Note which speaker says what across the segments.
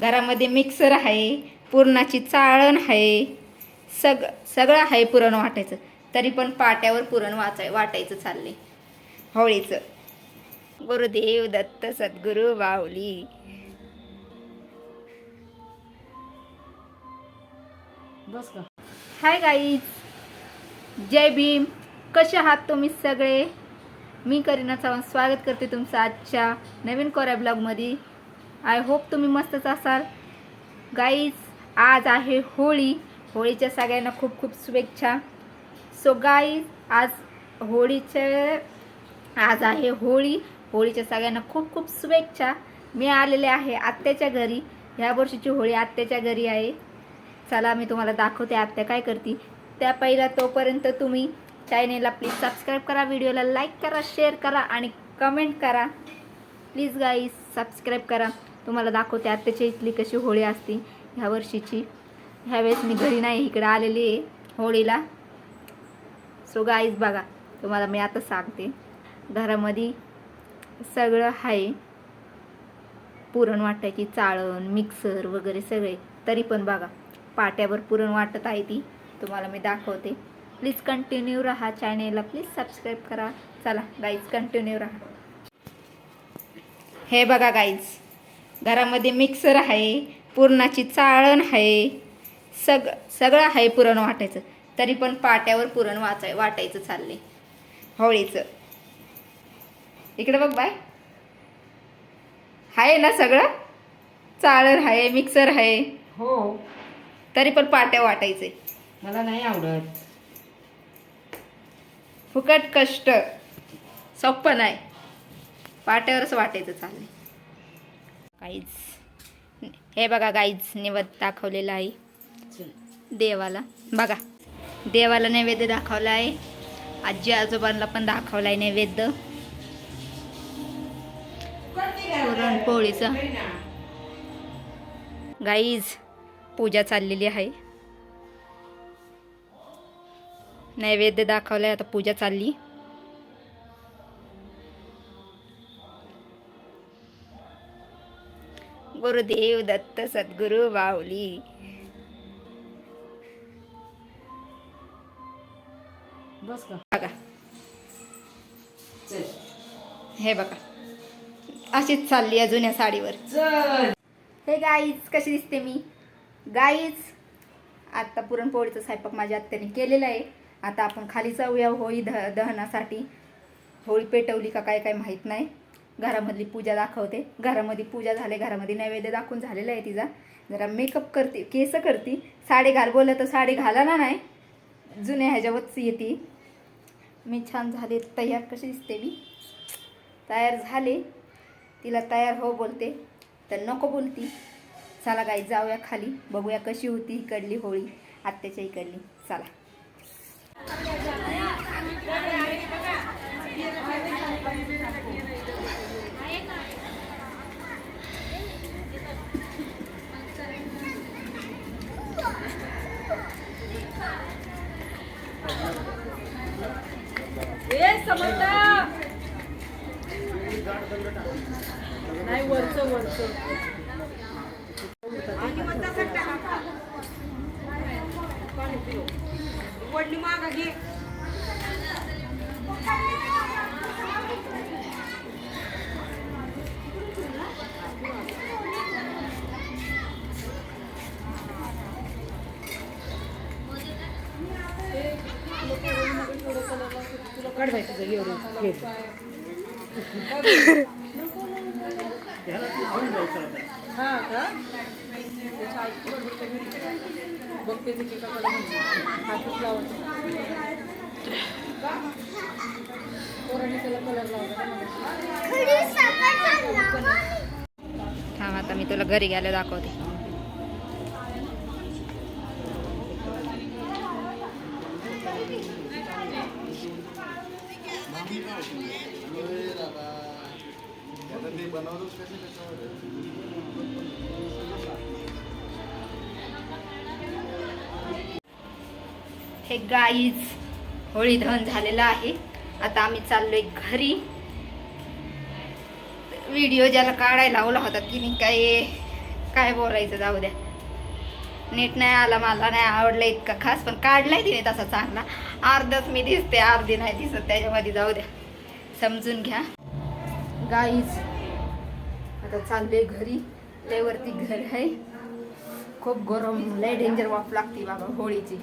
Speaker 1: घरामध्ये मिक्सर आहे पुरणाची चाळण आहे सग सगळं आहे पुरण वाटायचं. तरी पण पाट्यावर पुरण वाचाय वाटायचं चाललंय. होळीचं. गुरुदेव दत्त सद्गुरू
Speaker 2: का?
Speaker 1: Hi guys. जय भीम. कसे आहात तुम्ही सगळे? मी करीना चव्हाण स्वागत करते तुमचं आजच्या नवीन कोऱ्या ब्लॉगमध्ये. आय होप तुम्ही मस्तच असाल. गाईज आज आहे होळी. होळीच्या सगळ्यांना खूप खूप शुभेच्छा. सो गाईज आज होळीचे आज आहे होळी. होळीच्या सगळ्यांना खूप खूप शुभेच्छा. मी आलेले आहे आत्याच्या घरी. ह्या वर्षीची होळी आत्याच्या घरी आहे. चला मी तुम्हाला दाखवते आत्या काय करते. त्या पहिला तोपर्यंत तुम्ही चॅनेलला प्लीज सबस्क्राईब करा व्हिडिओला लाईक करा शेअर करा आणि कमेंट करा. प्लीज गाईज सबस्क्राईब करा. तुम्हाला दाखवते आत्ताच्या इथली कशी होळी असते. ह्या वर्षीची. ह्यावेळेस मी घरी नाही इकडे आलेली आहे होळीला. सो गाईज बघा तुम्हाला मी आता सांगते. घरामध्ये सगळं आहे पुरण वाटायची चाळण मिक्सर वगैरे सगळे. तरी पण बघा पाट्यावर पुरण वाटत आहे ती. तुम्हाला मी दाखवते. प्लीज कंटिन्यू राहा चॅनेलला प्लीज सबस्क्राईब करा. चला गाईज कंटिन्यू राहा. हे बघा गाईज घरामध्ये मिक्सर आहे पुरणाची चाळण आहे सग सगळं आहे पुरण वाटायचं. तरी पण पाट्यावर पुरण वाचाय वाटायचं चाललंय. होळीचं. इकडे बघ बाय. आहे ना सगळं? चाळण आहे मिक्सर आहे.
Speaker 2: हो.
Speaker 1: तरी पण पाट्या वाटायचे
Speaker 2: मला नाही आवडत.
Speaker 1: फुकट कष्ट. सोपं नाही. पाट्यावरच वाटायचं चालले काहीच हे बघा गाईज निवद दाखवलेलं आहे. देवाला. बघा देवाला नैवेद्य दाखवला आहे. आजी आजोबांना पण दाखवला आहे नैवेद्य. पुरणपोळीचं. गाईज पूजा चाललेली आहे. नैवेद्य दाखवलाय आता पूजा चालली. गुरुदेव दत्त सद्गुरू
Speaker 2: का?
Speaker 1: बघा.
Speaker 2: चल.
Speaker 1: हे बघा. अशीच चालली आहे जुन्या साडीवर.
Speaker 2: चल.
Speaker 1: हे गाईज कशी दिसते मी? गाईज आता पुरणपोळीचा स्वयंपाक माझ्या आत्याने केलेला आहे. आता आपण खाली जाऊया होळी ध दहनासाठी. होळी पेटवली का काय काय माहीत नाही. घरामधली पूजा दाखवते. घरामध्ये पूजा झाले घरामध्ये नैवेद्य दाखवून झालेला आहे तिचा. जरा मेकअप करते केस करते. साडी घाल बोललं तर साडी घाला ना नाही. जुन्या ह्याच्यावरच येते. मी छान झाले तयार कशी दिसते मी. तयार झाले. तिला तयार हो बोलते. तर नको बोलती. चला गाई जाऊया खाली. बघूया कशी होती इकडली होळी. आत्याच्या इकडली. चला.
Speaker 2: नाही वरचं वरचं.
Speaker 1: थांब आता मी तुला घरी गेल्या दाखवते. हे गाईज होळी दहन झालेलं आहे. आता आम्ही चाललोय घरी. व्हिडिओ ज्याला काढायला लावला होता तिने काय काय बोलायचं जाऊ द्या. नीट नाही आला मला नाही आवडलं इतका खास पण काढलाय तिने तसा चांगला. अर्धच मी दिसते अर्धी नाही दिसत त्याच्यामध्ये जाऊ द्या. समजून घ्या. गाईज आता चालले घरी. लयवरती घर आहे. खूप गरम लय डेंजर वाफ लागते बाबा होळीची.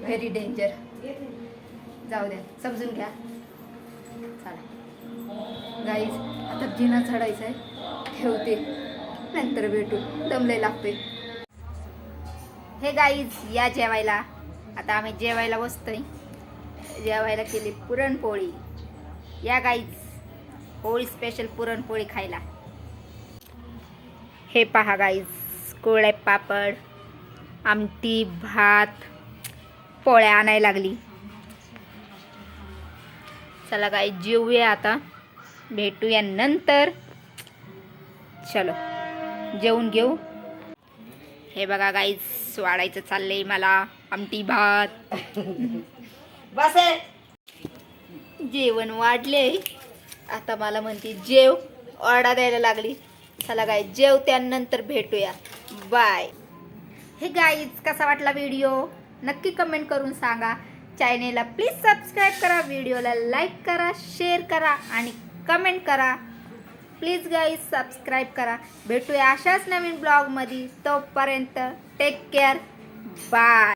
Speaker 1: व्हेरी डेंजर जाऊ द्या समजून घ्या. चला. गाईज आता जिना चढायचा आहे ठेवते. नंतर भेटू. दमले लागते. हे गाईज या जेवायला. आता आम्ही जेवायला बसतोय. जेवायला केली पुरणपोळी. या गाईज होळी स्पेशल पुरणपोळी खायला. हे पहा गाईज कोळे पापड आमटी भात पोळ्या आणायला लागली. चला गाई जेवूया आता. भेटूया नंतर. चलो जेवून घेऊ. हे बघा गाईज वाढायचं चाललंय मला आमटी भात. बस. जेवण वाढले. आता मला म्हणते जेव. ऑर्डर द्यायला लागली. चला गाय जेव त्यानंतर भेटूया. बाय हे गाईज कसा वाटला व्हिडिओ? नक्की कमेंट करून सांगा. चॅनेलला प्लीज सबस्क्राईब करा. व्हिडिओला लाईक करा शेअर करा आणि कमेंट करा. प्लीज गाईज सबस्क्राईब करा. भेटूया अशाच नवीन ब्लॉगमध्ये तोपर्यंत टेक केअर बाय